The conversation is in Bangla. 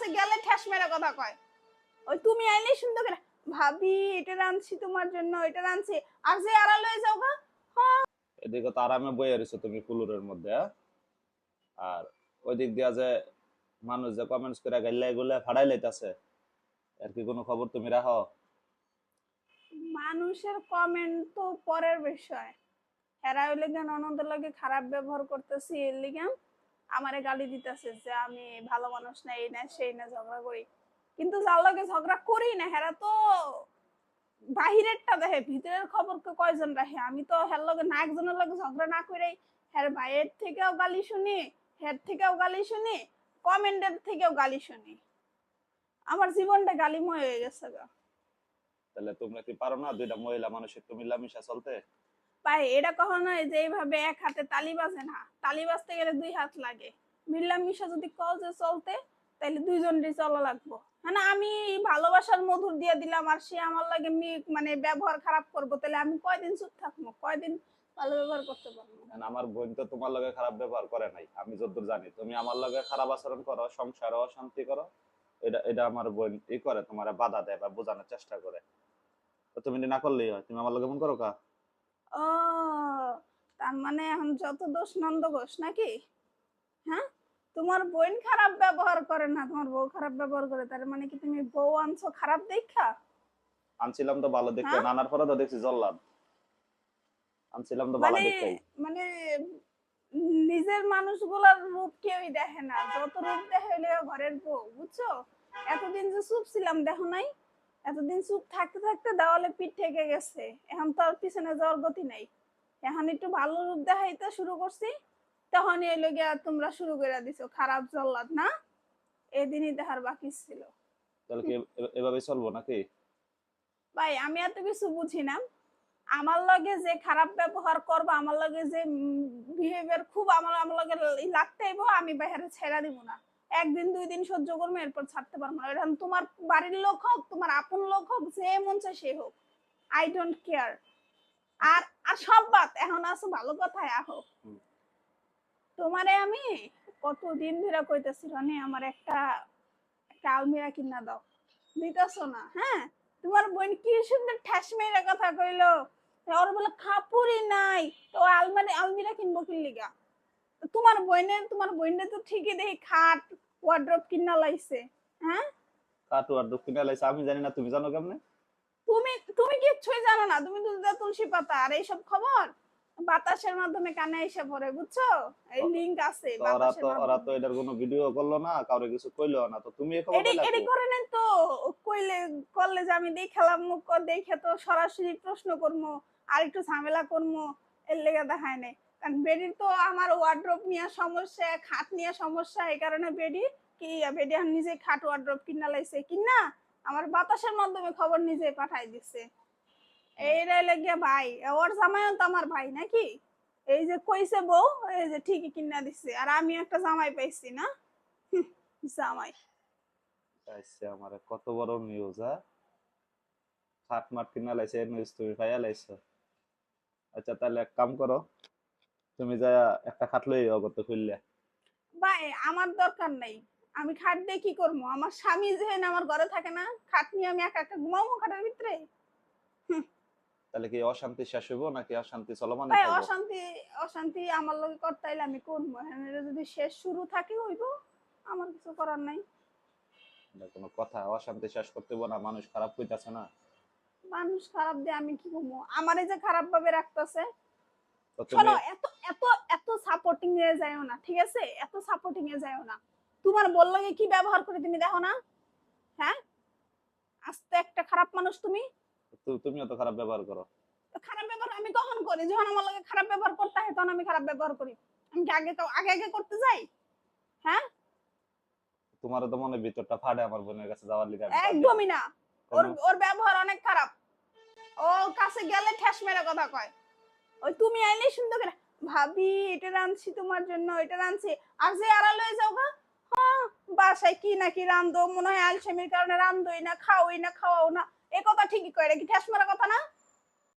কাছে গেলে ঠেস মেরে কথা কয়। ওই তুমি আইলে সুন্দর করে ভাবি এটা রাঁধছি তোমার জন্য এটা রাঁধছি। আর যে আড়াল হয়ে যাও গা। এদিকে তো আরামে বইয়ে রয়েছো তুমি ফুলুরের মধ্যে হ্যাঁ? আর ওই দিক দিয়া যে মানুষ যে কমেন্টস করে গাইলে এগুলো ফাড়াই লাইতাছে আর কি কোনো খবর তুমি রাখো? মানুষের কমেন্ট তো পরের বিষয়। এরা হইলে কেন অনন্দের লাগে খারাপ ব্যবহার করতেছি এর লিগে। আমারে গালি দিতেছে যে আমি ভালো মানুষ না, এই না, সেই না, ঝগড়া করি। কিন্তু যার লগে ঝগড়া করি না, হেরা তো বাহিরেরটা দেখে, ভিতরের খবর কে কয়জন রাখে? আমি তো হের লগে না, একজনের লগে ঝগড়া না করে হের ভাইয়ের থেকেও গালি শুনি, হের থেকেও গালি শুনি, কমেন্টের থেকেও গালি শুনি। আমার জীবনটা গালিময় হয়ে গেছে গা। তাহলে তোমরা কি পারো না, দুইটা মহিলা মানুষের একটু মিলামিশা চলতে? ভাই এটা কখনো যে এইভাবে এক হাতে তালি বাজে না। তালি বাজতে গেলে দুই হাত লাগে। মিল্লামিশা যদি কও যে চলতে তাহলে দুইজনেরই চলা লাগবো। হ্যাঁ না আমি ভালোবাসার মধুর দিয়ে দিলাম, আর সে আমার লাগে মানে ব্যবহার খারাপ করব তাহলে আমি কয়দিন চুপ থাকব? কয়দিন ভালো ব্যবহার করতে পারব And আমার বোন তো তোমার লগে খারাপ ব্যবহার করে নাই, আমি যতদূর জানি। তুমি আমার লগে খারাপ আচরণ করো, সংসারে অশান্তি করো, এটা এটা আমার বোন ই করে, তোমার বাধা দেয় বা বোঝানোর চেষ্টা করে। তুমি না করলেই হয়? তুমি আমার লগে মন করো কা? ও তার মানে এখন যত দোষ নন্দ ঘোষ নাকি? হ্যাঁ? তোমার বোন খারাপ ব্যবহার করে না তোমার বউ খারাপ ব্যবহার করে তার মানে কি তুমি বউ আনছো খারাপ দেখা? আনছিলাম তো ভালো দেখতে হ্যাঁ? নানার পরে তো দেখছি জল্লাদ আনছিলাম তো ভালো মানে দেখতে মানে নিজের মানুষগুলোর রূপ কেউই দেখে না যত রূপ দেখে হইলে ঘরের বউ বুঝছ? এতদিন যে চুপ ছিলাম দেখো নাই? এতদিন চুপ থাকতে থাকতে দেওয়ালে পিঠ থেকে গেছে। এখন তো আর পিছনে যাওয়ার গতি নাই। এখন একটু ভালো রূপ দেখাইতে শুরু করছি তখনই এলো গিয়া তোমরা শুরু করে দিছো খারাপ জল্লাদ না? এদিনই দেখার বাকি ছিল। তাহলে কি এভাবে চলবো নাকি? ভাই আমি এত কিছু বুঝি না। আমার লগে যে খারাপ ব্যবহার করব আমার লগে যে বিহেভিয়ার খুব আমার আমার লগে ই লাগতে হইব আমি বাইরে ছেড়া দিব না। একদিন দুই দিন সহ্য করব এরপর ছাড়তে পারব না। এখন তোমার বাড়ির লোক হোক তোমার আপন লোক হোক যে মন চায় সে হোক। আই ডোন্ট কেয়ার আর আর সব বাত এখন আসো ভালো কথায় আহো। তোমারে আমি কতদিন ধরে কইতেছি রনি আমার একটা একটা আলমিরা কিনা দাও। দিতেছো না হ্যাঁ? তোমার বোন কি সুন্দর ঠ্যাস মেয়েরা কথা কইলো। ওর বলে কাপড়ই নাই। তো আলমারি আলমিরা কিনবো কি লিগা তোমার বইনের তোমার বইনে তো ঠিকই দেখি খাট ওয়ার্ড্রপ কিনা লাইছে হ্যাঁ? কাটু আর দক্ষিণে লাইছে আমি জানি না তুমি জানো কেমনে? তুমি তুমি কিচ্ছুই জানো না তুমি তো যা তুলসী পাতা আর এইসব খবর? বাতাসের মাধ্যমে কানে এসে পড়ে বুঝছ? এই লিংক আছে ওরা তো ওরা তো এটার কোনো ভিডিও করল না কাউরে কিছু কইলো না তো তুমি এই খবর পাইলা করে নেন তো কইলে করলে যে আমি দেখালাম মুখ কর দেখে তো সরাসরি প্রশ্ন করব আর একটু ঝামেলা করব এর লেগে দেখায় নাই। কারণ বেডির তো আমার ওয়ার্ড্রপ নিয়ে সমস্যা, খাট নিয়ে সমস্যা, এই কারণে বেডি কি, বেডি আর নিজে খাট ওয়ার্ড্রপ কিনা লাইছে কিনা আমার বাতাসের মাধ্যমে খবর নিজে পাঠাই দিচ্ছে এইটাই লেগে ভাই, ওর জামাইও তো আমার ভাই নাকি? এই যে কইছে বউ, এই যে ঠিকই কিনা দিচ্ছে আর আমি একটা জামাই পাইছি না? জামাই। আচ্ছা আমার, কত বড় নিউজ হ্যাঁ? খাট মাট কিনা লাইছে নিউজ তুমি পাইয়া লাইছো। আচ্ছা তাহলে এক কাম করো। তুমি যা একটা খাট লই অগত খুললে ভাই আমার দরকার নাই। আমি খাট দিয়ে কি করব? আমার স্বামী যেহেন আমার ঘরে থাকে না খাট নিয়ে আমি একা একা ঘুমাবো খাটের ভিতরে? তাহলে কি অশান্তি শেষ হইব নাকি অশান্তি চলমান ভাই অশান্তি অশান্তি আমার লগে করতে হইলে আমি করব। হ্যাঁ যদি শেষ শুরু থাকে হইব আমার কিছু করার নাই। কোনো কথা অশান্তি শেষ করতে না মানুষ খারাপ কইতাছে না। মানুষ খারাপ দিয়ে আমি কি করব? আমারে যে খারাপ ভাবে রাখতেছে শোনো এত এত এত সাপোর্টিং এ যায়ও না ঠিক আছে? এত সাপোর্টিং এ যায়ও না। তোমার বলল কি ব্যবহার করে তুমি দেখো না? হ্যাঁ? আস্তে একটা খারাপ মানুষ তুমি। তু- তুমিও খারাপ ব্যবহার করো। খারাপ ব্যবহার আমি কখন করি? যখন আমার লগে খারাপ ব্যবহার করতে হয় তখন আমি খারাপ ব্যবহার করি। আমি কি আগে আগে আগে করতে যাই? তোমারও তো মনে হয় ভিতরটা ফাটে আমার বোনের কাছে যাওয়ার লিগে। একদমই না। ওর ওর ব্যবহার অনেক খারাপ। ও কাছে গেলে ঠেস মেরে কথা কয়। ওই তুমি আইলে সুন্দর করে, ভাবি, এটা রাঁধছি তোমার জন্য এটা রাঁধছি। আর যে আড়াল হয়ে যাও গা হ্যাঁ বাসায় কি নাকি রান্ধো মনে হয় আলসেমির কারণে রান্ধোই না খাওই না, খাওয়াও না। এ কথা ঠিকই কয় রে ঠেস মেরা কথা না?